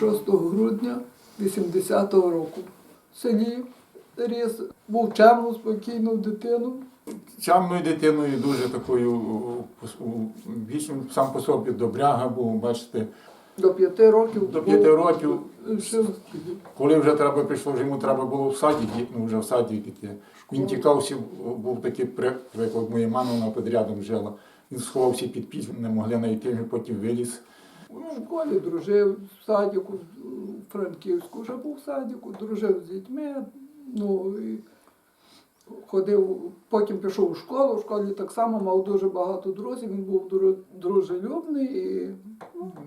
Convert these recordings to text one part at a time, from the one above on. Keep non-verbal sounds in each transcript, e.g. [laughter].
Народився 26 грудня 80-го року. В селі ріс, був чемну, спокійну дитину. Чамною дитиною, дуже такою вічно сам по собі добряга був, бачите. До п'яти років. До п'яти років, Ще коли вже треба вже йому треба було в саді, ну вже в саді йти. Він тікав, всі, був такий приклад, моя мама вона під рядом жила. Він сховався під піч, не могли знайти, він потім виліз. Ну, в школі дружив в садіку, в Франківську вже був в садіку, дружив з дітьми. Ну, і ходив, потім пішов у школу, в школі так само мав дуже багато друзів, він був дружелюбний і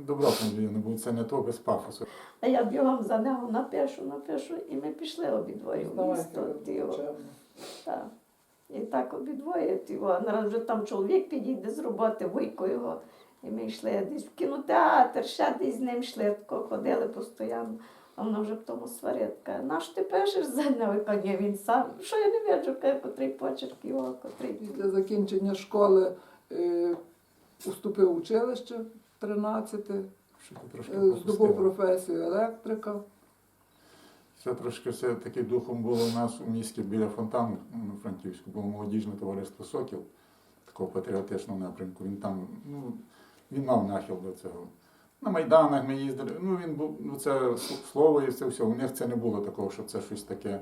Добротна людина, був це не то без пафосу. А я бігом за нього напишу, напишу, і ми пішли обидвоє в місто. Так. І так обидвоє. Нараз вже там чоловік підійде з роботи, вуйко його. І ми йшли десь в кінотеатр, ще десь з ним йшли, ходили постійно. А вона вже в тому сварить, каже, наш ти пишеш за нього? Я кажу, він сам. Що я не бачу, каже, котрий почерк його, котрий. після закінчення школи е, уступив в училище 13, Що ти трошки е, здобув професію електрика. Це трошки все таки духом було у нас у місті біля фонтану ну, Франківську, було молодіжне товариство Сокіл, такого патріотичного напрямку. Він там, ну, він мав нахил до цього. На Майданах ми їздили. Ну, він був, ну це слово і це все. У них це не було такого, що це щось таке.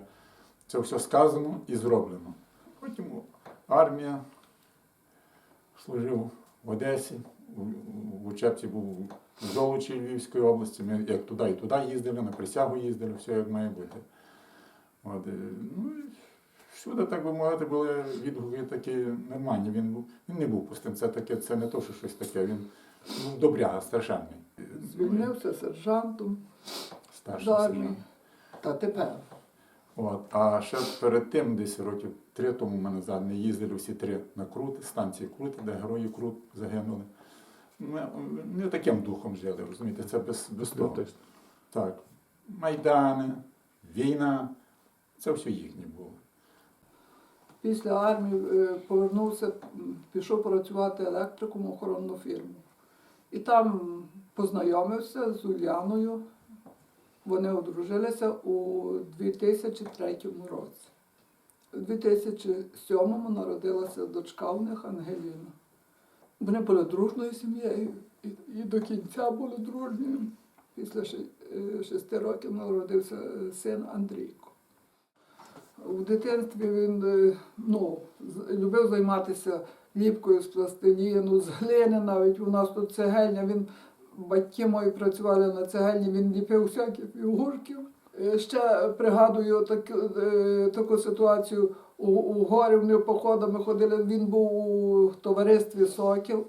Це все сказано і зроблено. Потім армія служив в Одесі, в учебці був в Золочі Львівської області. Ми як туди і туди їздили, на присягу їздили, все як має бути. От, е, ну, всюди, так би мовити, були відгуки такі нормальні. Він, був, він не був пустим. Це таке, це не то, що щось таке. Він був добряга, страшенний. Звільнився сержантом Старший з армії. сержант. Та тепер. От. А ще перед тим, десь років три тому ми назад не їздили всі три на Крут, станції Крут, де герої Крут загинули. Ми не таким духом жили, розумієте, це без, без того. Так. Майдани, війна, це все їхнє було. Після армії е, повернувся, м, пішов працювати електриком охоронну фірму. І там познайомився з Уляною. Вони одружилися у 2003 році. У 2007 народилася дочка у них Ангеліна. Вони були дружною сім'єю і, до кінця були дружні. Після е, шести років народився е, син Андрійко. У дитинстві він е, ну, любив займатися ліпкою з пластиліну, з глини навіть. У нас тут цегельня, він, батьки мої працювали на цегельні, він ліпив всяких фігурків. Е, Ще пригадую так, е, таку ситуацію у, у горі, вони походами ходили, він був у товаристві Сокіл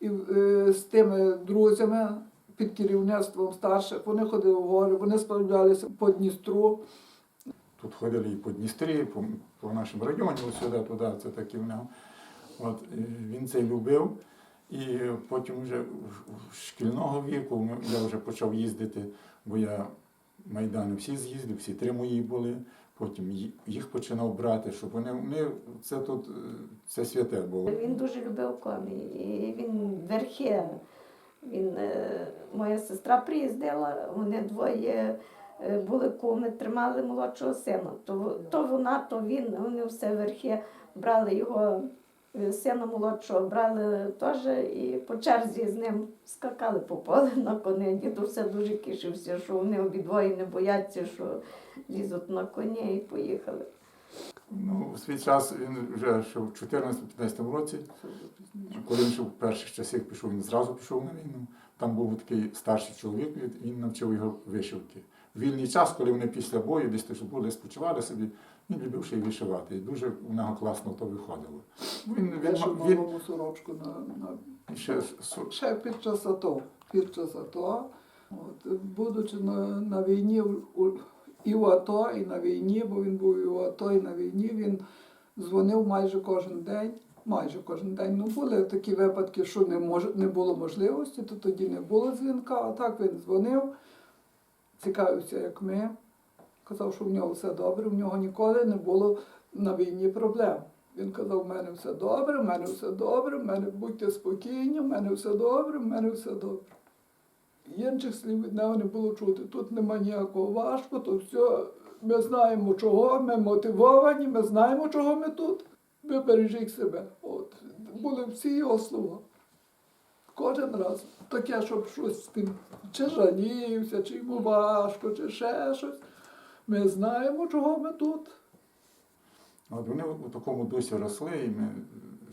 і е, з тими друзями під керівництвом старших, вони ходили в гори, вони справлялися по Дністру. Тут ходили і по Дністрі, по, по нашому районі, сюди, туди, це в нього. От, він це любив. І потім вже шкільного віку я вже почав їздити, бо я Майдани всі з'їздив, всі три мої були. Потім їх починав брати, щоб вони, вони це тут е, це святе було. Він дуже любив коні. І він верхи. Він, е, моя сестра приїздила, вони двоє е, були куми, тримали молодшого сина. То, то вона, то він, вони все верхи брали його сина молодшого, брали теж і по черзі з ним скакали по поле на коні. Все дуже кишився, що вони обидвоє не бояться, що лізуть на коні і поїхали. Ну, у свій час він вже ще в 14-15 році, коли він ще в перших часів пішов, він зразу пішов на війну. Там був такий старший чоловік, він навчив його вишивки. Вільний час, коли вони після бою десь були, спочивали собі, він любив ще й вишивати. І дуже у нього класно то виходило. Він, він, Вишив він, малому сорочку на, на ще ще під час АТО. Під час АТО. От, будучи на, на війні і в АТО, і на війні, бо він був і в АТО, і на війні, він дзвонив майже кожен день. Майже кожен день. Ну, були такі випадки, що не, мож, не було можливості, то тоді не було дзвінка. А так він дзвонив, цікавився, як ми. Казав, що в нього все добре, в нього ніколи не було на війні проблем. Він казав, в мене все добре, в мене все добре, в мене будьте спокійні, в мене все добре, в мене все добре. інших слів від нього не було чути. Тут нема ніякого важко, то все. Ми знаємо, чого, ми мотивовані, ми знаємо, чого ми тут. Ви бережіть себе. От. Були всі його слова. Кожен раз. Таке, щоб щось з тим чи жалівся, чи йому важко, чи ще щось. Ми знаємо, чого ми тут. От вони у такому дусі росли, і ми,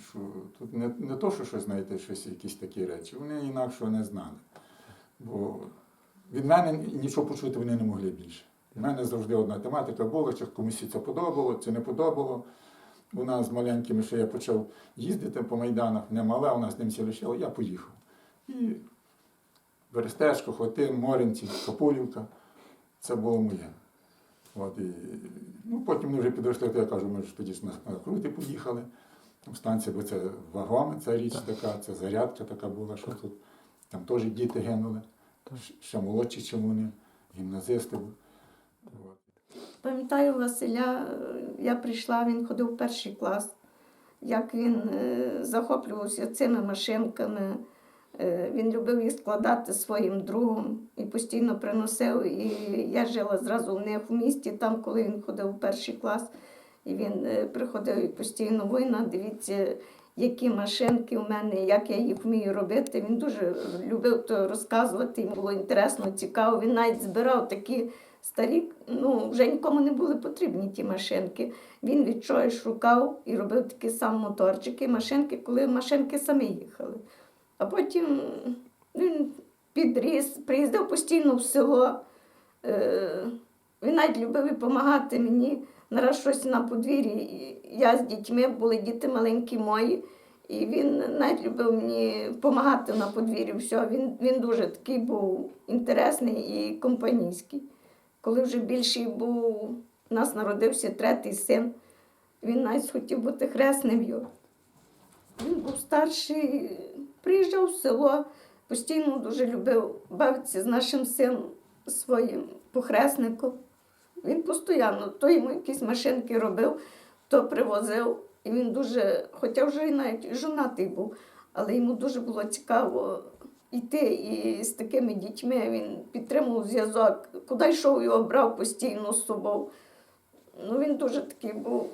що тут не, не то, що щось знаєте, щось, якісь такі речі, вони інакшого не знали. Бо від мене нічого почути вони не могли більше. У мене завжди одна тематика була, чи комусь це подобало, чи не подобало. У нас з маленькими, що я почав їздити по майданах, не мале, у нас ним лишило, я поїхав. І Берестечко, Хотин, Моринці, Капулівка. Це було моє. От, і, ну, потім ми вже підійшли, то я кажу, ми ж тоді на, крути поїхали. Там станція, бо це вагоми, ця річ така, це зарядка така була, що тут. Там теж діти гинули, ще молодші, ніж вони, гімназисти. Пам'ятаю Василя, я прийшла, він ходив в перший клас, як він е, захоплювався цими машинками. Е, Він любив їх складати своїм другом і постійно приносив. І я жила зразу в них в місті, там, коли він ходив у перший клас. І він е, приходив і постійно війна, дивіться, які машинки у мене, як я їх вмію робити. Він дуже любив то розказувати, йому було інтересно, цікаво. Він навіть збирав такі старі, ну вже нікому не були потрібні ті машинки. Він від чогось шукав і робив такі самі моторчики, машинки, коли машинки самі їхали. А потім він підріс, приїздив постійно в село. Е, Він навіть любив допомагати мені. Нараз щось на подвір'ї. Я з дітьми, були діти маленькі мої. І він навіть любив мені допомагати на подвір'ї. Все. Він, він дуже такий був інтересний і компанійський. Коли вже більший був, у нас народився третій син, він навіть хотів бути хресним. Він був старший, приїжджав в село, постійно дуже любив бавитися з нашим сином своїм похресником. Він постійно то йому якісь машинки робив, то привозив. І він дуже, хоча вже і навіть жонатий був, але йому дуже було цікаво йти і з такими дітьми він підтримував зв'язок. Куди йшов, його брав постійно з собою. Ну, він дуже такий був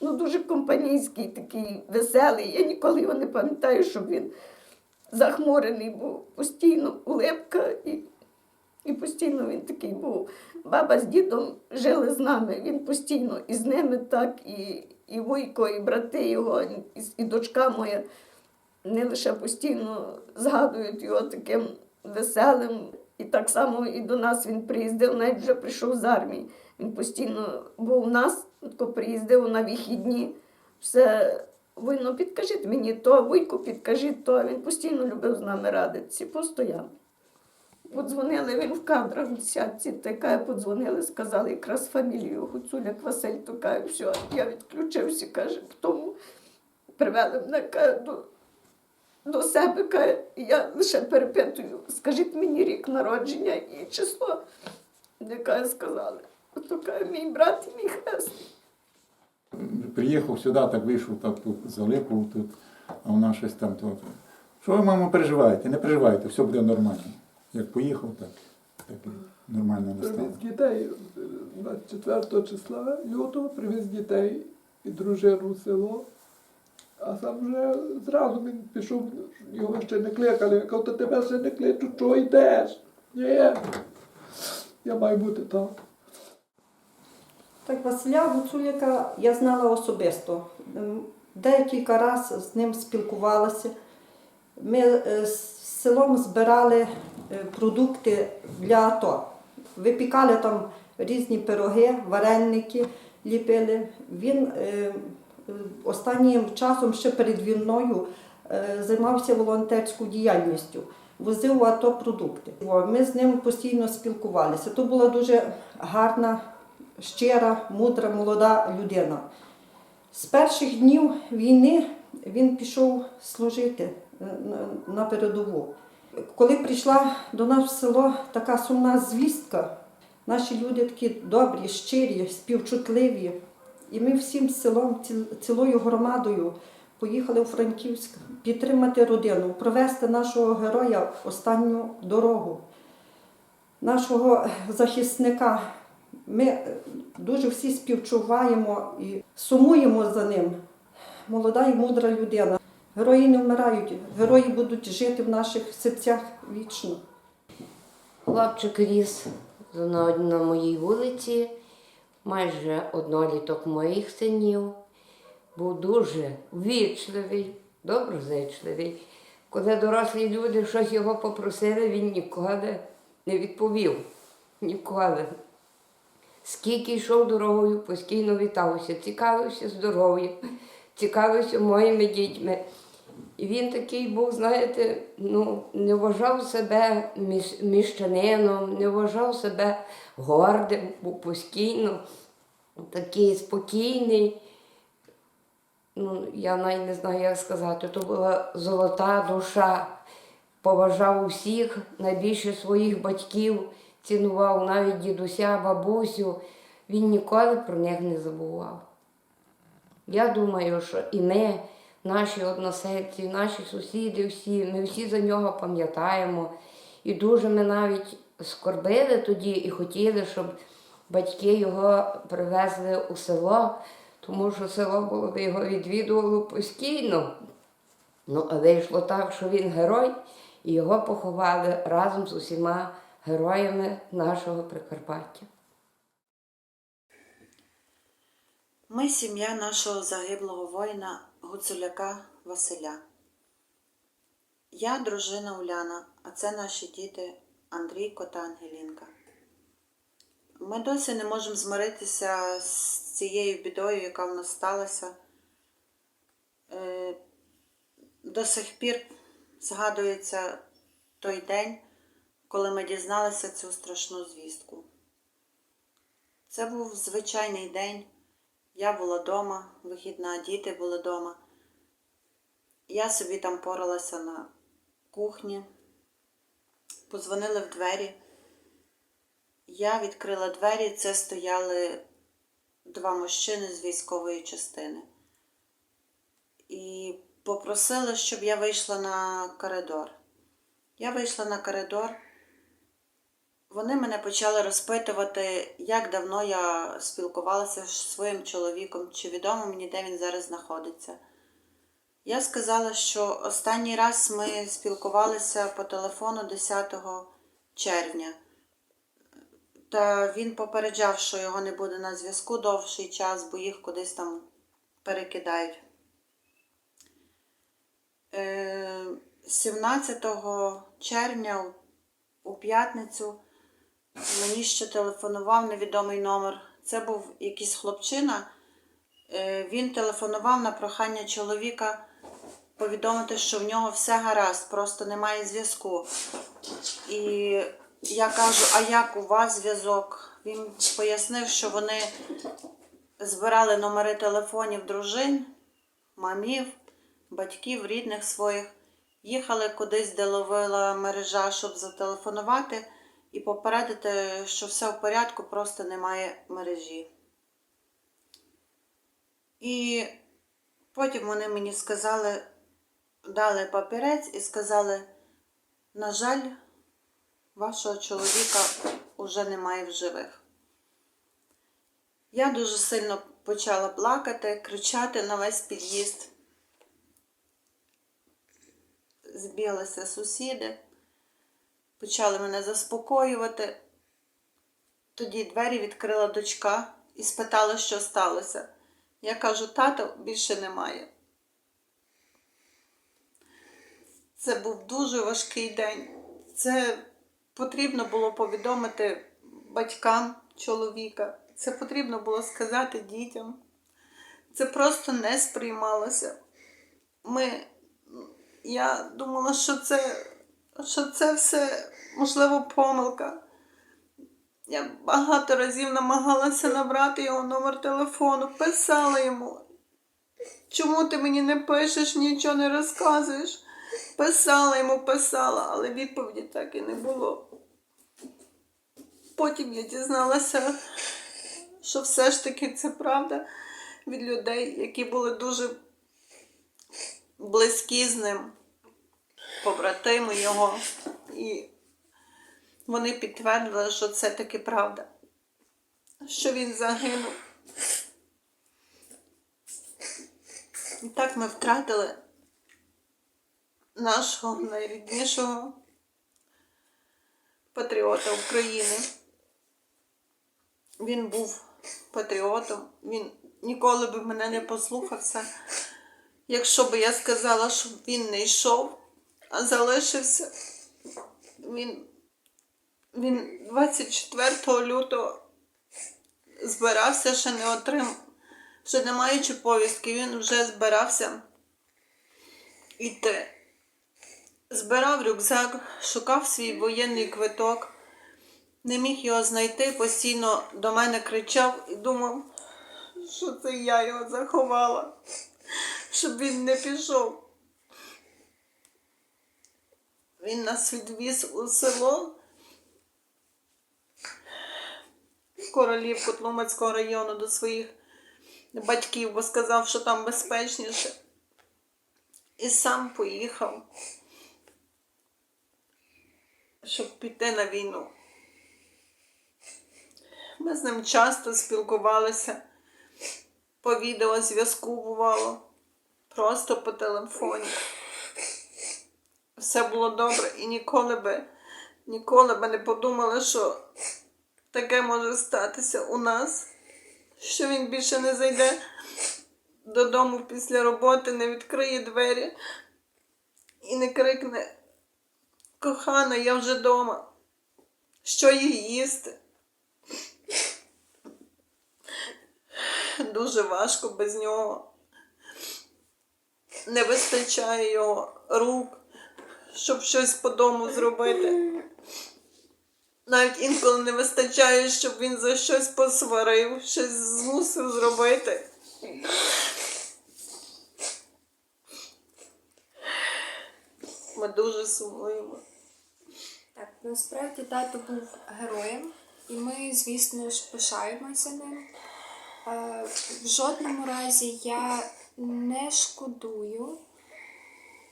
ну, дуже компанійський, такий веселий. Я ніколи його не пам'ятаю, щоб він захмурений був. Постійно улипка і, і постійно він такий був. Баба з дідом жили з нами. Він постійно і з ними так, і, і вуйко, і брати його, і, і дочка моя. Не лише постійно згадують його таким веселим. І так само і до нас він приїздив, навіть вже прийшов з армії. Він постійно був у нас, приїздив на вихідні. Все, ви ну підкажіть мені то, вуйку, підкажіть то. Він постійно любив з нами радитися, постійно. Подзвонили, він в кадрах в десятці, така подзвонили, сказали якраз фамілію Гуцуляк Василь, то каже, все, я відключився, каже, тому привели мене каже, до себе, каже, я лише перепитую, скажіть мені рік народження і число, яке сказали. Ото каже, мій брат і мій хрест. Приїхав сюди, так вийшов, так тут залипав тут, а вона щось там тут. Що ви, мамо, переживаєте? Не переживайте, все буде нормально. Як поїхав, так, так і нормально настало. Привіз дітей е, 24 числа лютого, привіз дітей і дружину в село. А сам вже зразу він пішов, його ще не кликали. Я кажу, то тебе ще не кличуть, чого йдеш? Ні. Я маю бути там. Так, Василя Гуцуляка я знала особисто. Декілька разів з ним спілкувалася. Ми е, з селом збирали е, продукти для АТО. Випікали там різні пироги, вареники ліпили. Він е, останнім часом, ще перед війною, е, займався волонтерською діяльністю. Возив АТО продукти. Ми з ним постійно спілкувалися. То була дуже гарна щира, мудра, молода людина. З перших днів війни він пішов служити е, на передову. Коли прийшла до нас в село така сумна звістка, наші люди такі добрі, щирі, співчутливі. І ми всім селом, цілою громадою поїхали у Франківськ підтримати родину, провести нашого героя в останню дорогу, нашого захисника. Ми дуже всі співчуваємо і сумуємо за ним. Молода і мудра людина. Герої не вмирають, герої будуть жити в наших серцях вічно. Хлопчик ріс на моїй вулиці, майже одноліток моїх синів. Був дуже ввічливий, доброзичливий. Коли дорослі люди щось його попросили, він ніколи не відповів. Ніколи. Скільки йшов дорогою, постійно вітався, цікавився здоров'ям, цікавився моїми дітьми. І він такий був, знаєте, ну, не вважав себе міщанином, не вважав себе гордим, був постійно такий спокійний. Ну, я навіть не знаю, як сказати. То була золота душа. Поважав усіх, найбільше своїх батьків, цінував навіть дідуся, бабусю. Він ніколи про них не забував. Я думаю, що і ми, наші односельці, наші сусіди, всі, ми всі за нього пам'ятаємо. І дуже ми навіть скорбили тоді і хотіли, щоб батьки його привезли у село, тому що село було його відвідувало постійно. Ну, а вийшло так, що він герой, і його поховали разом з усіма героями нашого Прикарпаття. Ми сім'я нашого загиблого воїна Гуцуляка Василя. Я дружина Уляна, а це наші діти Андрійко та Ангелінка. Ми досі не можемо змиритися з цією бідою, яка в нас сталася. Е, До сих пір згадується той день, коли ми дізналися цю страшну звістку. Це був звичайний день. Я була вдома, вихідна, діти були вдома. Я собі там поралася на кухні, позвонили в двері. Я відкрила двері, це стояли два мужчини з військової частини. І попросили, щоб я вийшла на коридор. Я вийшла на коридор. Вони мене почали розпитувати, як давно я спілкувалася з своїм чоловіком, чи відомо мені, де він зараз знаходиться. Я сказала, що останній раз ми спілкувалися по телефону 10 червня. Та він попереджав, що його не буде на зв'язку довший час, бо їх кудись там перекидають. Е, 17 червня у- у п'ятницю мені ще телефонував невідомий номер. Це був якийсь хлопчина. Е, Він телефонував на прохання чоловіка повідомити, що в нього все гаразд, просто немає зв'язку. І я кажу, а як у вас зв'язок? Він пояснив, що вони збирали номери телефонів дружин, мамів, батьків, рідних своїх, їхали кудись, де ловила мережа, щоб зателефонувати і попередити, що все в порядку, просто немає мережі. І потім вони мені сказали, дали папірець і сказали, на жаль, вашого чоловіка уже немає в живих. Я дуже сильно почала плакати, кричати на весь під'їзд. Збіглися сусіди, почали мене заспокоювати. Тоді двері відкрила дочка і спитала, що сталося. Я кажу, тато більше немає. Це був дуже важкий день. Це потрібно було повідомити батькам чоловіка. Це потрібно було сказати дітям. Це просто не сприймалося. Ми, я думала, що це, що це все, можливо, помилка. Я багато разів намагалася набрати його номер телефону, писала йому. Чому ти мені не пишеш, нічого не розказуєш? Писала йому, писала, але відповіді так і не було. Потім я дізналася, що все ж таки це правда від людей, які були дуже близькі з ним, побратими його. І вони підтвердили, що це таки правда, що він загинув. І так ми втратили нашого найріднішого патріота України. Він був патріотом, він ніколи би мене не послухався, якщо б я сказала, щоб він не йшов, залишився. Він, він 24 лютого збирався, ще не отримав, ще не маючи повістки, він вже збирався йти. Збирав рюкзак, шукав свій воєнний квиток, не міг його знайти, постійно до мене кричав і думав, що це я його заховала, щоб він не пішов. Він нас відвіз у село Королівку Тлумацького району до своїх батьків, бо сказав, що там безпечніше. І сам поїхав, щоб піти на війну. Ми з ним часто спілкувалися по відеозв'язку бувало, просто по телефоні. Все було добре і ніколи би, ніколи би не подумали, що таке може статися у нас, що він більше не зайде додому після роботи, не відкриє двері і не крикне Кохана, я вже вдома. Що їй їсти? Дуже важко без нього. Не вистачає його рук, щоб щось по дому зробити. Навіть інколи не вистачає, щоб він за щось посварив, щось змусив зробити. Ми дуже сумуємо. Так, насправді тато був героєм, і ми, звісно ж, пишаємося ним. Е, В жодному разі я не шкодую,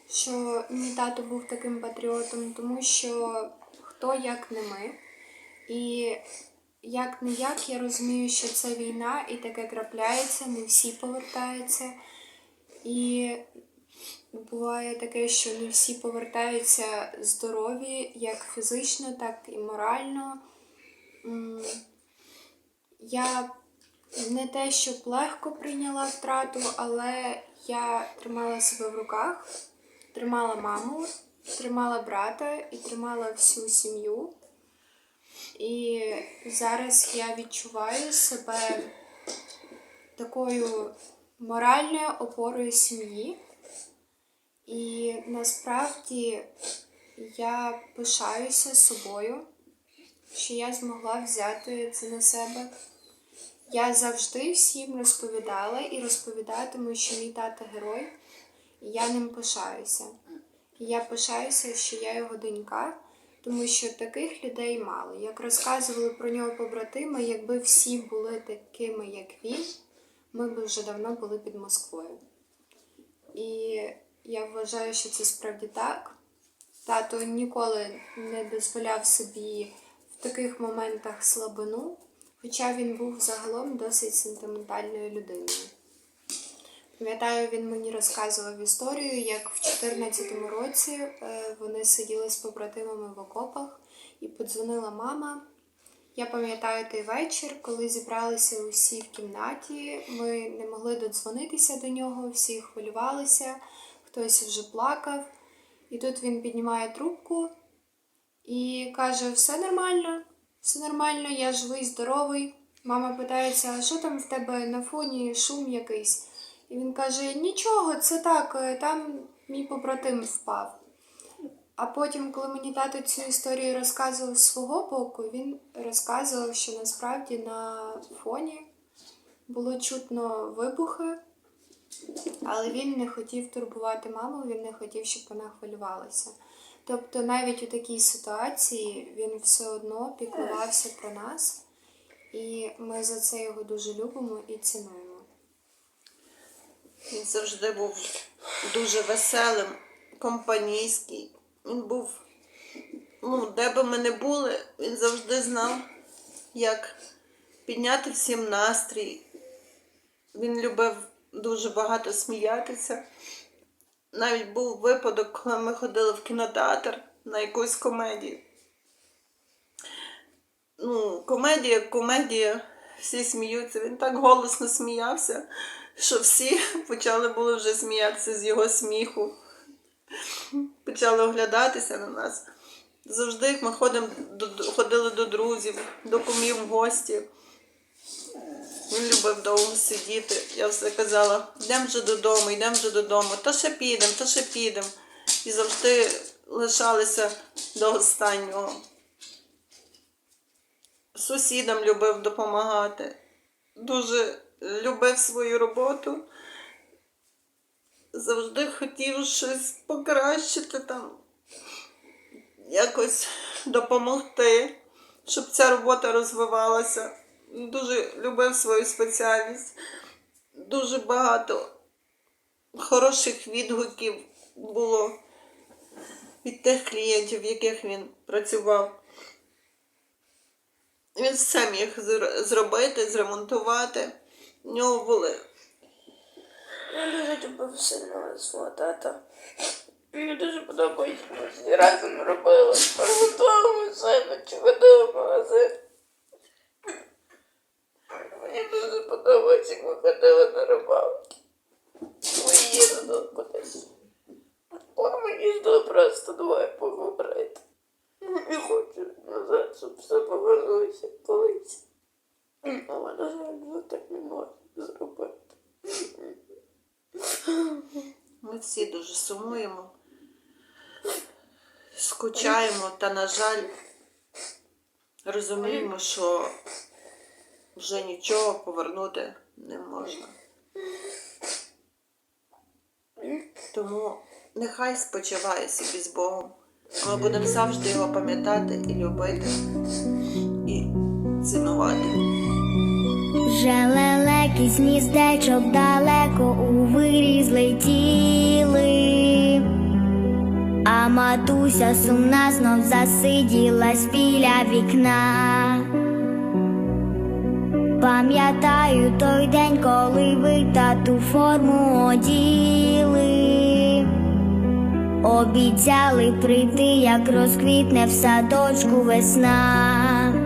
що мій тато був таким патріотом, тому що хто як не ми. І як не як я розумію, що це війна і таке трапляється, не всі повертаються. І буває таке, що не всі повертаються здорові, як фізично, так і морально. Я не те, щоб легко прийняла втрату, але я тримала себе в руках, тримала маму, тримала брата і тримала всю сім'ю. І зараз я відчуваю себе такою моральною опорою сім'ї. І насправді я пишаюся собою, що я змогла взяти це на себе. Я завжди всім розповідала і розповідатиму, що мій тато герой, я ним пишаюся. Я пишаюся, що я його донька, тому що таких людей мало. Як розказували про нього побратими, якби всі були такими, як він, ми б вже давно були під Москвою. І я вважаю, що це справді так. Тато ніколи не дозволяв собі в таких моментах слабину, хоча він був загалом досить сентиментальною людиною. Пам'ятаю, він мені розказував історію, як в 2014 році е, вони сиділи з побратимами в окопах і подзвонила мама. Я пам'ятаю той вечір, коли зібралися усі в кімнаті. Ми не могли додзвонитися до нього, всі хвилювалися, хтось вже плакав. І тут він піднімає трубку і каже: все нормально, все нормально, я живий, здоровий. Мама питається, а що там в тебе на фоні шум якийсь? І він каже: Нічого, це так, е, там мій побратим впав. А потім, коли мені тато цю історію розказував з свого боку, він розказував, що насправді на фоні було чутно вибухи, але він не хотів турбувати маму, він не хотів, щоб вона хвилювалася. Тобто навіть у такій ситуації він все одно піклувався про нас, і ми за це його дуже любимо і цінуємо. Він завжди був дуже веселим, компанійський. Він був, ну, де би ми не були, він завжди знав, як підняти всім настрій. Він любив дуже багато сміятися. Навіть був випадок, коли ми ходили в кінотеатр на якусь комедію. Ну, комедія, комедія, всі сміються. Він так голосно сміявся, що всі [laughs] почали були вже сміятися з його сміху. Почали оглядатися на нас. Завжди, ми ходимо, ходили до друзів, до кумів в гості. Він любив довго сидіти. Я все казала, йдемо вже додому, йдемо вже додому, та ще підемо, та ще підемо. І завжди лишалися до останнього. Сусідам любив допомагати. Дуже любив свою роботу. Завжди хотів щось покращити там, якось допомогти, щоб ця робота розвивалася. Дуже любив свою спеціальність. Дуже багато хороших відгуків було від тих клієнтів, в яких він працював. Він все міг зробити, зремонтувати. В нього були. Я дуже любив сильно свого тата. Мені дуже подобається, ми всі разом робили. Ремонтували машину чи водили в магазин. Мені дуже подобається, як ми ходили на рибалки. Ми їздили кудись. А ми їздили просто двоє поговорити. Не хочу назад, щоб все повернулося колись. Але, на жаль, вже так не можна зробити. Ми всі дуже сумуємо, скучаємо та, на жаль, розуміємо, що вже нічого повернути не можна. Тому нехай спочиває собі з Богом. Ми будемо завжди його пам'ятати і любити, і цінувати. Вже лелеки з далеко у вирі злетіли, а матуся сумна знов засиділась біля вікна. Пам'ятаю той день, коли ви тату форму оділи, обіцяли прийти, як розквітне в садочку весна.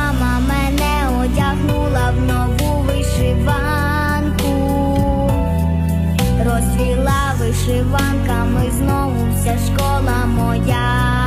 в нову вишиванку, розвіла вишиванками знову вся школа моя.